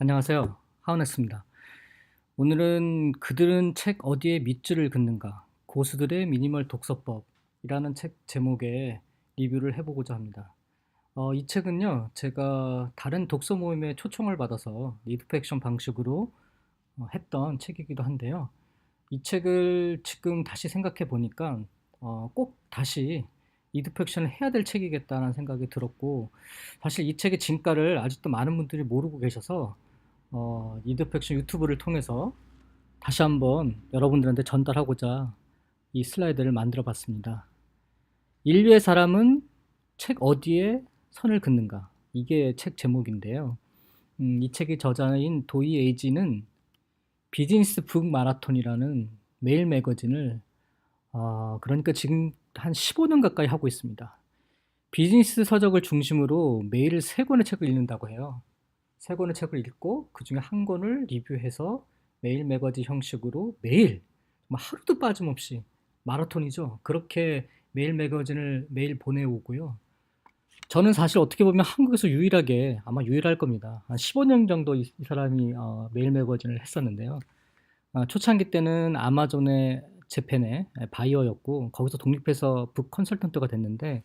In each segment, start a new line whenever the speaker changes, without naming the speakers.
안녕하세요. 하은했습니다. 오늘은 그들은 책 어디에 밑줄을 긋는가? 고수들의 미니멀 독서법이라는 책 제목의 리뷰를 해보고자 합니다. 어, 이 책은요, 제가 다른 독서 모임에 초청을 받아서 리드팩션 방식으로 어, 했던 책이기도 한데요. 이 책을 지금 다시 생각해 보니까 어, 꼭 다시 리드팩션을 해야 될 책이겠다는 생각이 들었고, 사실 이 책의 진가를 아직도 많은 분들이 모르고 계셔서 어, 이드팩션 유튜브를 통해서 다시 한번 여러분들한테 전달하고자 이 슬라이드를 만들어 봤습니다. 인류의 사람은 책 어디에 선을 긋는가? 이게 책 제목인데요. 음, 이 책의 저자인 도이 에이지는 비즈니스 북 마라톤이라는 메일 매거진을 어, 그러니까 지금 한 15년 가까이 하고 있습니다. 비즈니스 서적을 중심으로 매일 3권의 책을 읽는다고 해요. 세 권의 책을 읽고 그 중에 한 권을 리뷰해서 매일 매거진 형식으로 매일 하루도 빠짐없이 마라톤이죠. 그렇게 매일 매거진을 매일 보내오고요. 저는 사실 어떻게 보면 한국에서 유일하게 아마 유일할 겁니다. 한 15년 정도 이, 이 사람이 어, 매일 매거진을 했었는데요. 어, 초창기 때는 아마존의 재팬의 바이어였고 거기서 독립해서 북 컨설턴트가 됐는데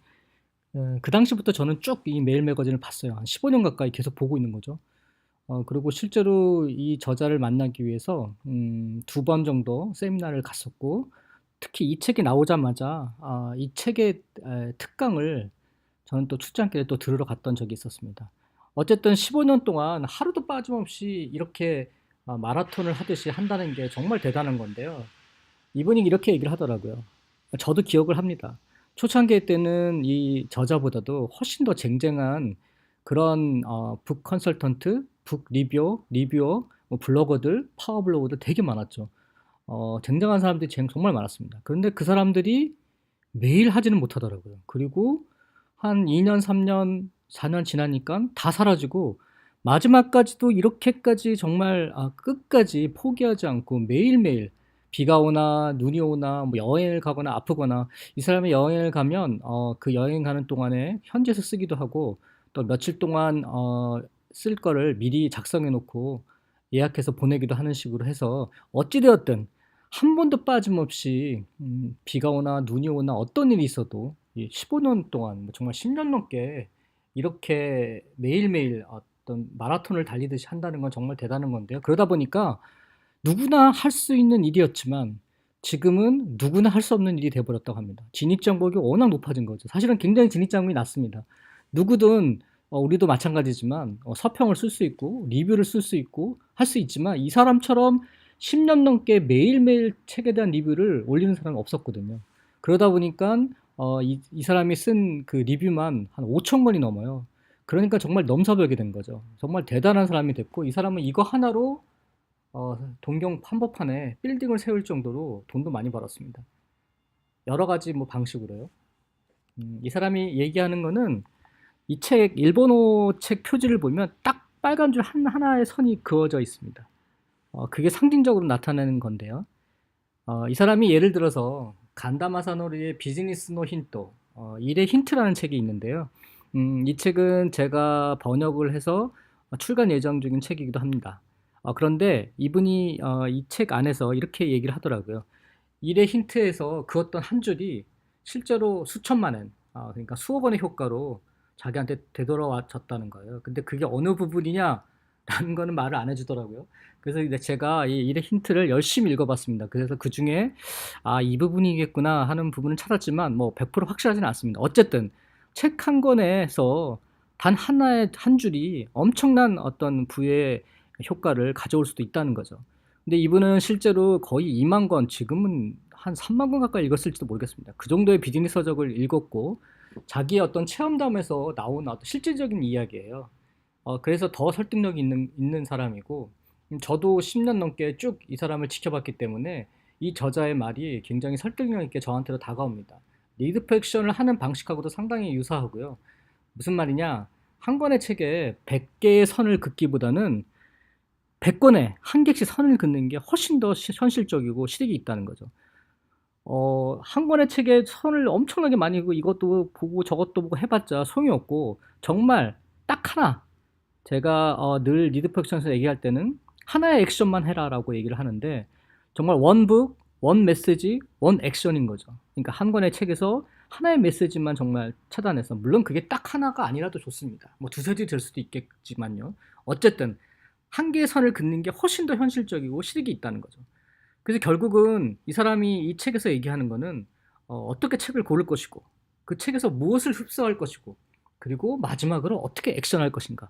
예, 그 당시부터 저는 쭉이 메일 매거진을 봤어요. 한 15년 가까이 계속 보고 있는 거죠. 어, 그리고 실제로 이 저자를 만나기 위해서 음, 두번 정도 세미나를 갔었고, 특히 이 책이 나오자마자 아, 이 책의 에, 특강을 저는 또 출장길에 또 들으러 갔던 적이 있었습니다. 어쨌든 15년 동안 하루도 빠짐없이 이렇게 아, 마라톤을 하듯이 한다는 게 정말 대단한 건데요. 이분이 이렇게 얘기를 하더라고요. 저도 기억을 합니다. 초창기 때는 이 저자보다도 훨씬 더 쟁쟁한 그런 어, 북 컨설턴트, 북 리뷰, 리뷰어, 뭐 블로거들, 파워 블로거들 되게 많았죠. 어, 쟁쟁한 사람들이 정말 많았습니다. 그런데 그 사람들이 매일 하지는 못하더라고요. 그리고 한 2년, 3년, 4년 지나니까 다 사라지고 마지막까지도 이렇게까지 정말 아, 끝까지 포기하지 않고 매일매일 비가 오나 눈이 오나 뭐 여행을 가거나 아프거나 이 사람이 여행을 가면 어, 그 여행 가는 동안에 현지에서 쓰기도 하고 또 며칠 동안 어, 쓸 거를 미리 작성해 놓고 예약해서 보내기도 하는 식으로 해서 어찌되었든 한 번도 빠짐없이 음, 비가 오나 눈이 오나 어떤 일이 있어도 15년 동안 뭐 정말 10년 넘게 이렇게 매일매일 어떤 마라톤을 달리듯이 한다는 건 정말 대단한 건데요. 그러다 보니까 누구나 할 수 있는 일이었지만 지금은 누구나 할 수 없는 일이 돼버렸다고 합니다. 진입장벽이 워낙 높아진 거죠. 사실은 굉장히 진입장벽이 낮습니다. 누구든 어, 우리도 마찬가지지만 어, 서평을 쓸 수 있고 리뷰를 쓸 수 있고 할 수 있지만 이 사람처럼 10년 넘게 매일매일 책에 대한 리뷰를 올리는 사람은 없었거든요. 그러다 보니까 어, 이, 이 사람이 쓴 그 리뷰만 한 5천 권이 넘어요. 그러니까 정말 넘사벽이 된 거죠. 정말 대단한 사람이 됐고 이 사람은 이거 하나로 어, 동경 한복판에 빌딩을 세울 정도로 돈도 많이 벌었습니다. 여러 가지 뭐 방식으로요. 음, 이 사람이 얘기하는 거는 이 책 일본어 책 표지를 보면 딱 빨간 줄 한, 하나의 선이 그어져 있습니다. 어, 그게 상징적으로 나타내는 건데요. 어, 이 사람이 예를 들어서 간다마사노리의 비즈니스 노 힌토, 어, 일의 힌트라는 책이 있는데요. 음, 이 책은 제가 번역을 해서 출간 예정 중인 책이기도 합니다. 어, 그런데 이분이 어, 이 책 안에서 이렇게 얘기를 하더라고요. 일의 힌트에서 그 어떤 한 줄이 실제로 수천만 원, 어, 그러니까 수억 원의 효과로 자기한테 되돌아왔다는 거예요. 근데 그게 어느 부분이냐? 라는 거는 말을 안 해주더라고요. 그래서 제가 이 일의 힌트를 열심히 읽어봤습니다. 그래서 그 중에 아, 이 부분이겠구나 하는 부분을 찾았지만 뭐 100% 확실하지는 않습니다. 어쨌든 책 한 권에서 단 하나의 한 줄이 엄청난 어떤 부의 효과를 가져올 수도 있다는 거죠. 근데 이분은 실제로 거의 2만 권, 지금은 한 3만 권 가까이 읽었을지도 모르겠습니다. 그 정도의 비즈니스 서적을 읽었고 자기의 어떤 체험담에서 나온 어떤 실질적인 이야기예요. 어, 그래서 더 설득력 있는 있는 사람이고 음, 저도 10년 넘게 쭉 이 사람을 지켜봤기 때문에 이 저자의 말이 굉장히 설득력 있게 저한테로 다가옵니다. 리드 팩션을 하는 방식하고도 상당히 유사하고요. 무슨 말이냐? 한 권의 책에 100개의 선을 긋기보다는 100권에 한 개씩 선을 긋는 게 훨씬 더 현실적이고 실익이 있다는 거죠. 어, 한 권의 책에 선을 엄청나게 많이 그 이것도 보고 저것도 보고 해봤자 소용이 없고 정말 딱 하나 제가 어, 늘 리드 프랙션에서 얘기할 때는 하나의 액션만 해라라고 얘기를 하는데 정말 원북, 원 메시지, 원 액션인 거죠. 그러니까 한 권의 책에서 하나의 메시지만 정말 차단해서 물론 그게 딱 하나가 아니라도 좋습니다. 뭐 두세 줄될 수도 있겠지만요. 어쨌든 한 개의 선을 긋는 게 훨씬 더 현실적이고 실익이 있다는 거죠. 그래서 결국은 이 사람이 이 책에서 얘기하는 거는 어, 어떻게 책을 고를 것이고 그 책에서 무엇을 흡수할 것이고 그리고 마지막으로 어떻게 액션할 것인가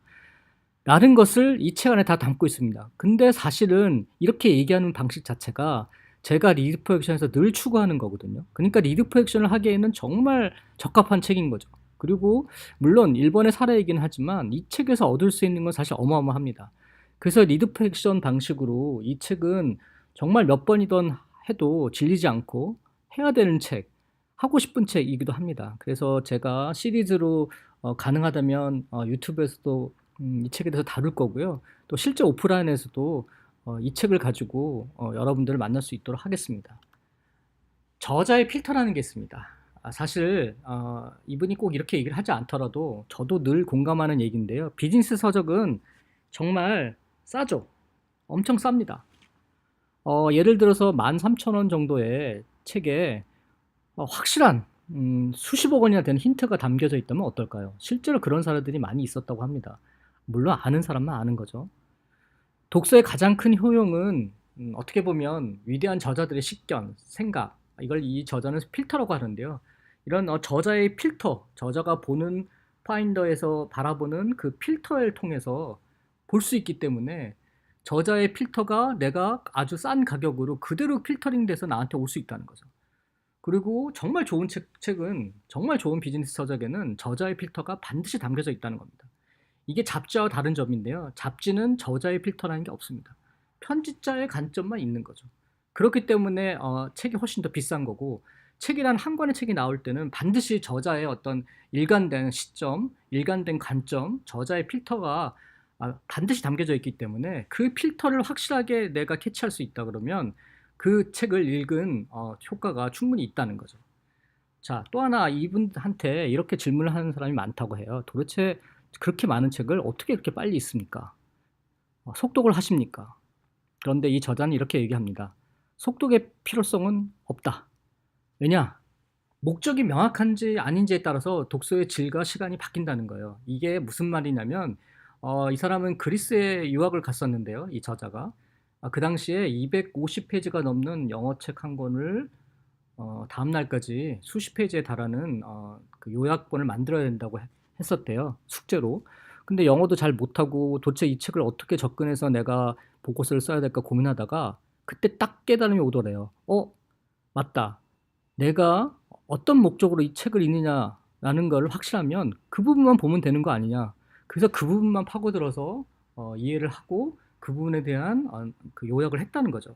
라는 것을 이 책 안에 다 담고 있습니다. 근데 사실은 이렇게 얘기하는 방식 자체가 제가 리드 프로액션에서 늘 추구하는 거거든요. 그러니까 리드 프로액션을 하기에는 정말 적합한 책인 거죠. 그리고 물론 일본의 사례이긴 하지만 이 책에서 얻을 수 있는 건 사실 어마어마합니다. 그래서 리드 프로액션 방식으로 이 책은 정말 몇 번이던 해도 질리지 않고 해야 되는 책, 하고 싶은 책이기도 합니다. 그래서 제가 시리즈로 어, 가능하다면 어, 유튜브에서도 음, 이 책에 대해서 다룰 거고요. 또 실제 오프라인에서도 어, 이 책을 가지고 어, 여러분들을 만날 수 있도록 하겠습니다. 저자의 필터라는 게 있습니다. 아, 사실 어, 이분이 꼭 이렇게 얘기를 하지 않더라도 저도 늘 공감하는 얘기인데요. 비즈니스 서적은 정말 싸죠. 엄청 쌉니다. 어, 예를 들어서 13,000원 정도의 책에 어, 확실한 음, 수십억 원이나 되는 힌트가 담겨져 있다면 어떨까요? 실제로 그런 사례들이 많이 있었다고 합니다. 물론 아는 사람만 아는 거죠. 독서의 가장 큰 효용은 음, 어떻게 보면 위대한 저자들의 식견, 생각, 이걸 이 저자는 필터라고 하는데요. 이런 어, 저자의 필터, 저자가 보는 파인더에서 바라보는 그 필터를 통해서 볼 수 있기 때문에 저자의 필터가 내가 아주 싼 가격으로 그대로 필터링 돼서 나한테 올 수 있다는 거죠. 그리고 정말 좋은 책, 책은 정말 좋은 비즈니스 서적에는 저자의 필터가 반드시 담겨져 있다는 겁니다. 이게 잡지와 다른 점인데요. 잡지는 저자의 필터라는 게 없습니다. 편집자의 관점만 있는 거죠. 그렇기 때문에 어, 책이 훨씬 더 비싼 거고 책이란 한 권의 책이 나올 때는 반드시 저자의 어떤 일관된 시점, 일관된 관점, 저자의 필터가 아, 반드시 담겨져 있기 때문에 그 필터를 확실하게 내가 캐치할 수 있다 그러면 그 책을 읽은 어, 효과가 충분히 있다는 거죠. 자, 또 하나 이분한테 이렇게 질문을 하는 사람이 많다고 해요. 도대체 그렇게 많은 책을 어떻게 그렇게 빨리 읽습니까? 어, 속독을 하십니까? 그런데 이 저자는 이렇게 얘기합니다. 속독의 필요성은 없다. 왜냐? 목적이 명확한지 아닌지에 따라서 독서의 질과 시간이 바뀐다는 거예요. 이게 무슨 말이냐면 어, 이 사람은 그리스에 유학을 갔었는데요. 이 저자가 아, 그 당시에 250페이지가 넘는 영어 책 한 권을 어, 다음 날까지 수십 페이지에 달하는 어, 그 요약본을 만들어야 된다고 했었대요. 숙제로. 근데 영어도 잘 못하고 도대체 이 책을 어떻게 접근해서 내가 보고서를 써야 될까 고민하다가 그때 딱 깨달음이 오더래요. 어, 맞다. 내가 어떤 목적으로 이 책을 읽느냐라는 걸 확실하면 그 부분만 보면 되는 거 아니냐. 그래서 그 부분만 파고들어서 어, 이해를 하고 그 부분에 대한 어, 그 요약을 했다는 거죠.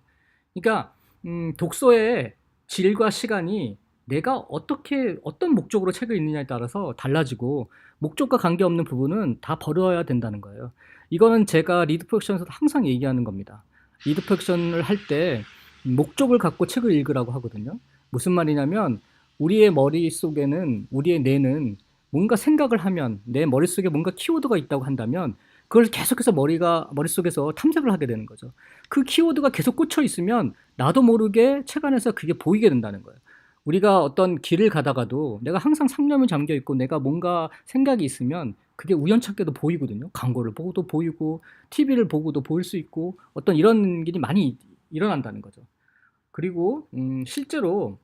그러니까 음, 독서의 질과 시간이 내가 어떻게 어떤 목적으로 책을 읽느냐에 따라서 달라지고 목적과 관계없는 부분은 다 버려야 된다는 거예요. 이거는 제가 리드 프랙션에서도 항상 얘기하는 겁니다. 리드 프랙션을 할 때 목적을 갖고 책을 읽으라고 하거든요. 무슨 말이냐면 우리의 머릿속에는 우리의 뇌는 뭔가 생각을 하면 내 머릿속에 뭔가 키워드가 있다고 한다면 그걸 계속해서 머리가 머릿속에서 탐색을 하게 되는 거죠. 그 키워드가 계속 꽂혀 있으면 나도 모르게 책 안에서 그게 보이게 된다는 거예요. 우리가 어떤 길을 가다가도 내가 항상 상념에 잠겨 있고 내가 뭔가 생각이 있으면 그게 우연찮게도 보이거든요. 광고를 보고도 보이고 TV를 보고도 보일 수 있고 어떤 이런 일이 많이 일어난다는 거죠. 그리고 음, 실제로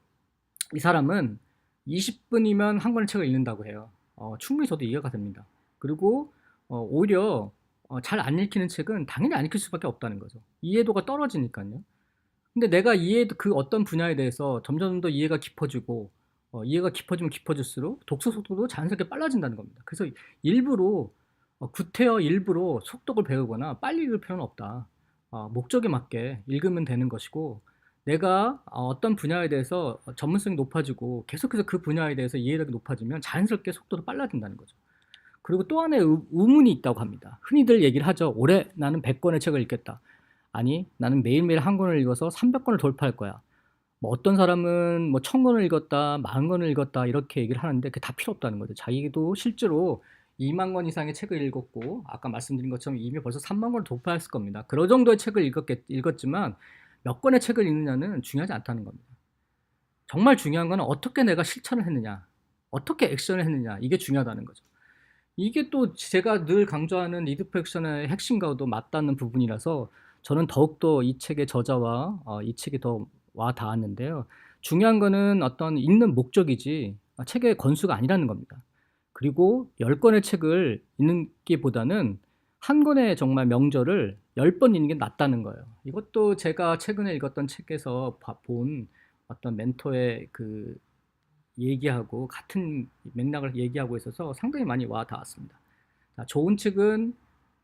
이 사람은 20분이면 한 권의 책을 읽는다고 해요. 어, 충분히 저도 이해가 됩니다. 그리고 어, 오히려 어, 잘 안 읽히는 책은 당연히 안 읽힐 수밖에 없다는 거죠. 이해도가 떨어지니까요. 근데 내가 이해도 그 어떤 분야에 대해서 점점 더 이해가 깊어지고 어, 이해가 깊어지면 깊어질수록 독서 속도도 자연스럽게 빨라진다는 겁니다. 그래서 일부러 어, 구태여 일부러 속독을 배우거나 빨리 읽을 필요는 없다. 어, 목적에 맞게 읽으면 되는 것이고 내가 어, 어떤 분야에 대해서 전문성이 높아지고 계속해서 그 분야에 대해서 이해력이 높아지면 자연스럽게 속도도 빨라진다는 거죠. 그리고 또 하나의 의- 의문이 있다고 합니다. 흔히들 얘기를 하죠. 올해 나는 100권의 책을 읽겠다. 아니, 나는 매일매일 한 권을 읽어서 300권을 돌파할 거야. 뭐 어떤 사람은 뭐 1000권을 읽었다, 40권을 읽었다 이렇게 얘기를 하는데 그게 다 필요 없다는 거죠. 자기도 실제로 2만 권 이상의 책을 읽었고 아까 말씀드린 것처럼 이미 벌써 3만 권을 돌파했을 겁니다. 그런 정도의 책을 읽었겠, 읽었지만 몇 권의 책을 읽느냐는 중요하지 않다는 겁니다. 정말 중요한 건 어떻게 내가 실천을 했느냐, 어떻게 액션을 했느냐 이게 중요하다는 거죠. 이게 또 제가 늘 강조하는 리드프 액션의 핵심과도 맞닿는 부분이라서 저는 더욱더 이 책의 저자와 어, 이 책이 더 와 닿았는데요. 중요한 거는 어떤 읽는 목적이지 아, 책의 권수가 아니라는 겁니다. 그리고 10권의 책을 읽는 게보다는 한 권의 정말 명절을 10번 읽는 게 낫다는 거예요. 이것도 제가 최근에 읽었던 책에서 봐- 본 어떤 멘토의 그 얘기하고 같은 맥락을 얘기하고 있어서 상당히 많이 와 닿았습니다. 자, 좋은 책은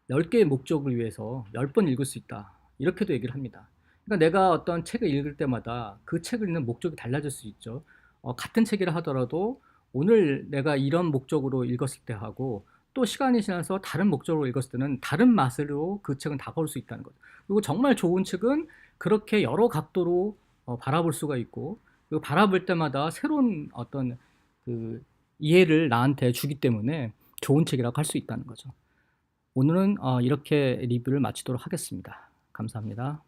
10개의 목적을 위해서 10번 읽을 수 있다. 이렇게도 얘기를 합니다. 그러니까 내가 어떤 책을 읽을 때마다 그 책을 읽는 목적이 달라질 수 있죠. 어, 같은 책이라 하더라도 오늘 내가 이런 목적으로 읽었을 때 하고 또 시간이 지나서 다른 목적으로 읽었을 때는 다른 맛으로 그 책은 다가올 수 있다는 거죠. 그리고 정말 좋은 책은 그렇게 여러 각도로 어, 바라볼 수가 있고 그리고 바라볼 때마다 새로운 어떤 그 이해를 나한테 주기 때문에 좋은 책이라고 할 수 있다는 거죠. 오늘은 어, 이렇게 리뷰를 마치도록 하겠습니다. 감사합니다.